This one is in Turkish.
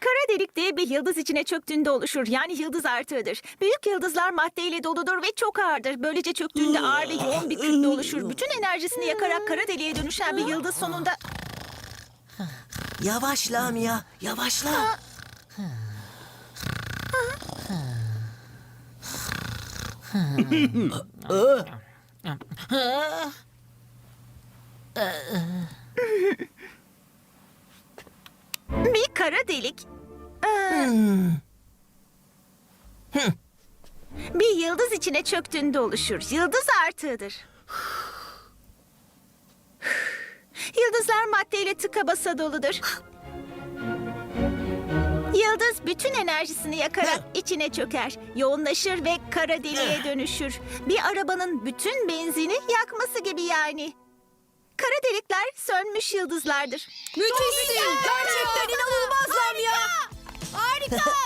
Kara delik diye bir yıldız içine çöktüğünde oluşur. Yani yıldız artığıdır. Büyük yıldızlar maddeyle doludur ve çok ağırdır. Böylece çöktüğünde ağır ve yoğun bir kütle oluşur. Bütün enerjisini yakarak kara deliğe dönüşen bir yıldız sonunda... Yavaş Lamia, yavaşla. Bir kara delik... Aa. Bir yıldız içine çöktüğünde oluşur. Yıldız artığıdır. Yıldızlar maddeyle tıka basa doludur. Yıldız bütün enerjisini yakarak içine çöker, yoğunlaşır ve kara deliğe dönüşür. Bir arabanın bütün benzini yakması gibi yani. Kara delikler sönmüş yıldızlardır. Müthişsin. Monica!